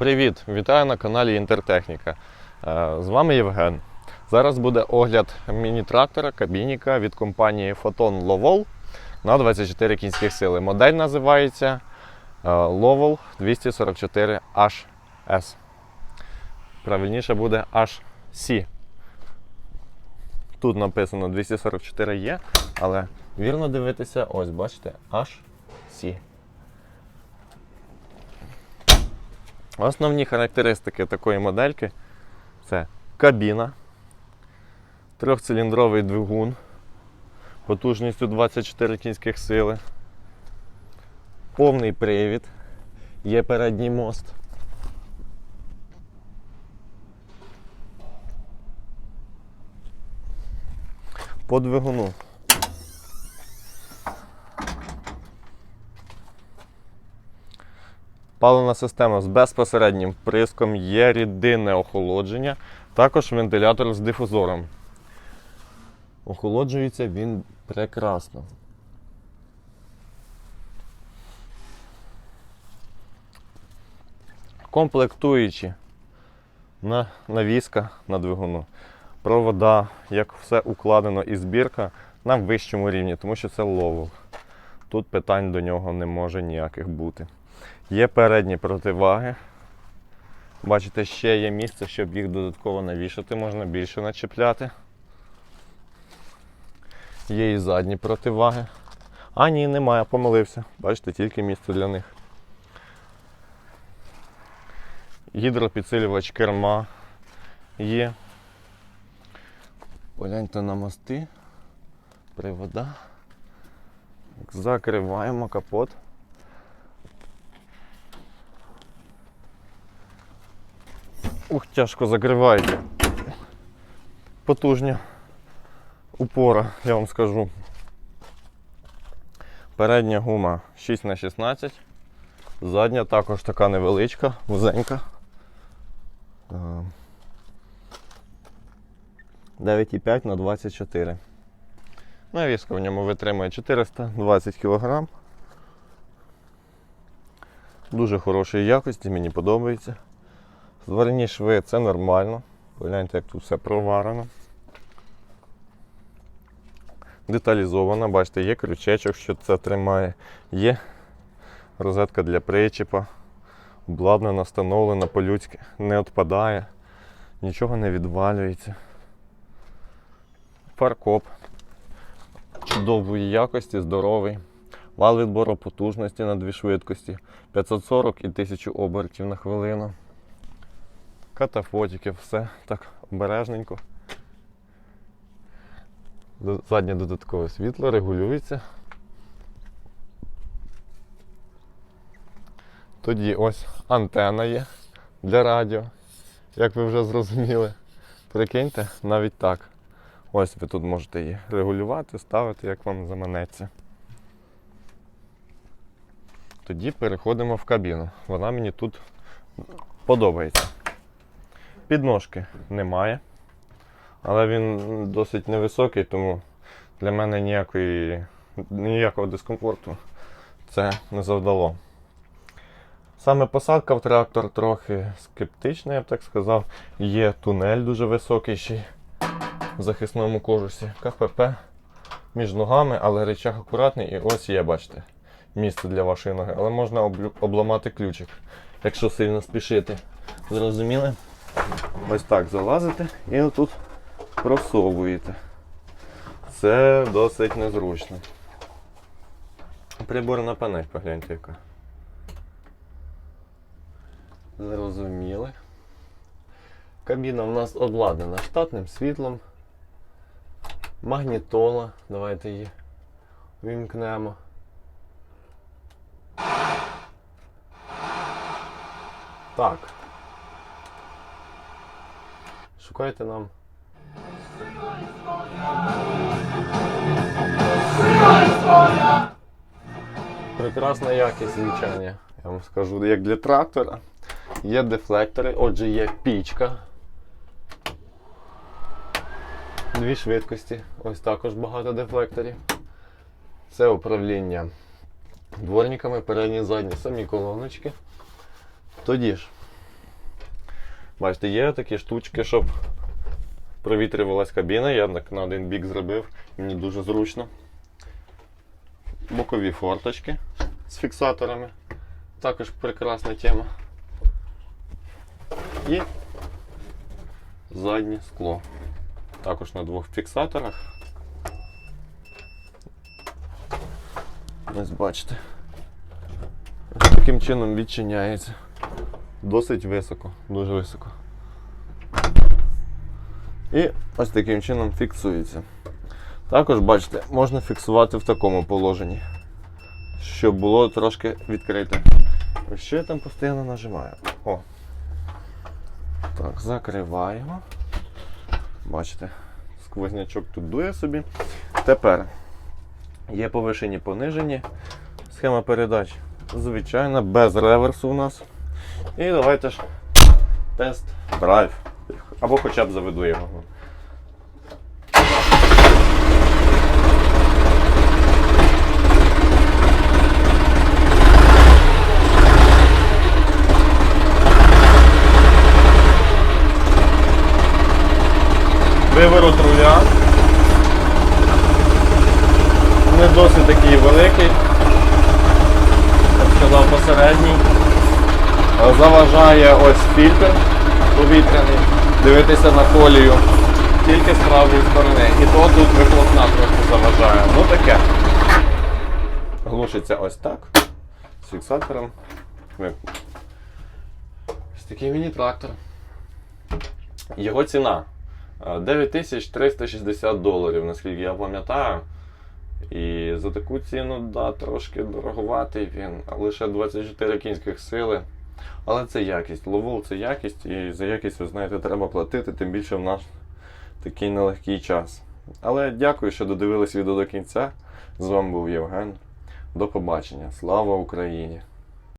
Привіт! Вітаю на каналі Інтертехніка. Е, З вами Євген. Зараз буде огляд міні-трактора кабініка від компанії Photon Lovol на 24 кінських сили. Модель називається Lovol 244HS. Правильніше буде HC. Тут написано 244E, але вірно дивитися, ось бачите, HC. Основні характеристики такої модельки це кабіна, трьохциліндровий двигун потужністю 24 кінських сили, повний привід, є передній мост. По двигуну. Паливна система з безпосереднім приском, є рідинне охолодження, також вентилятор з дифузором. Охолоджується він прекрасно. Комплектуючі на навіска на двигуну. Провода, як все укладено і збірка на вищому рівні, тому що це ловол. Тут питань до нього не може ніяких бути. Є передні противаги. Бачите, ще є місце, щоб їх додатково навішати, можна більше начепляти. Є і задні противаги. А ні, немає, помилився. Бачите, тільки місце для них. Гідропідсилювач керма є. Погляньте на мости, привода. Закриваємо капот. Ух, тяжко закривається. Потужні упора, я вам скажу. Передня гума 6х16, задня також така невеличка, вузенька. Е, 9,5 на 24. Навіска в ньому витримує 420 кг. Дуже хорошої якості, мені подобається. Зварені шви це нормально. Погляньте, як тут все проварено. Деталізовано, бачите, є крючечок, що це тримає, є розетка для причіпа, обладнана, встановлена по-людськи, не відпадає, нічого не відвалюється. Фаркоп чудової якості, здоровий. Вал відбору потужності на дві швидкості 540 і 1000 обертів на хвилину. Катафотики, все так обережненько. Заднє додаткове світло регулюється. Тоді ось антена є для радіо, як ви вже зрозуміли. Прикиньте, навіть так. Ось ви тут можете її регулювати, ставити, як вам заманеться. Тоді переходимо в кабіну. Вона мені тут подобається. Підножки немає, але він досить невисокий, тому для мене ніякої, ніякого дискомфорту це не завдало. Саме посадка в трактор трохи скептична, я б так сказав. Є тунель дуже високий ще в захисному кожусі. КПП між ногами, але речах акуратний. І ось є, бачите, місце для вашої ноги. Але можна обламати ключик, якщо сильно спішити. Зрозуміли? Ось так залазите і отут просовуєте. Це досить незручно. Приборна панель, погляньте яка. Зрозуміли. Кабіна в нас обладнана штатним світлом. Магнітола. Давайте її вімкнемо. Так. Шукайте нам. Прекрасна якість звучання, я вам скажу, як для трактора. Є дефлектори, отже, є пічка. Дві швидкості. Ось також багато дефлекторів. Це управління дворниками, передні, задні, самі колоночки. Тоді ж, Бачите, є такі штучки, щоб провітрювалась кабіна. Я так на один бік зробив, мені дуже зручно. Бокові форточки з фіксаторами. Також прекрасна тема. І заднє скло. Також на двох фіксаторах. Ось бачите. Ось таким чином відчиняється. Досить високо, дуже високо. І ось таким чином фіксується. Також, бачите, можна фіксувати в такому положенні, щоб було трошки відкрите. Що я там постійно нажимаю. О. Так, закриваємо. Бачите, сквознячок тут дує собі. Тепер є повишені понижені. Схема передач звичайна, без реверсу у нас. І давайте ж тест драйв. Або хоча б заведу його. Виворот руля. Не досить такий великий. Я б сказав посередній. Е, Заважає ось фільтр повітряний. Дивитися на колію тільки з правої сторони. І то тут вихлопна трохи заважає. Ну таке. Глушиться ось так. З фіксатором. Ось такий міні-трактор. Його ціна е, 9360 доларів, наскільки я пам'ятаю. І за таку ціну, да, трошки дороговатий він, лише 24 кінських сили. Але це якість. Ловол це якість, і за якість, ви знаєте, треба платити, тим більше в наш такий нелегкий час. Але дякую, що додивились відео до кінця. З вами був Євген. До побачення. Слава Україні!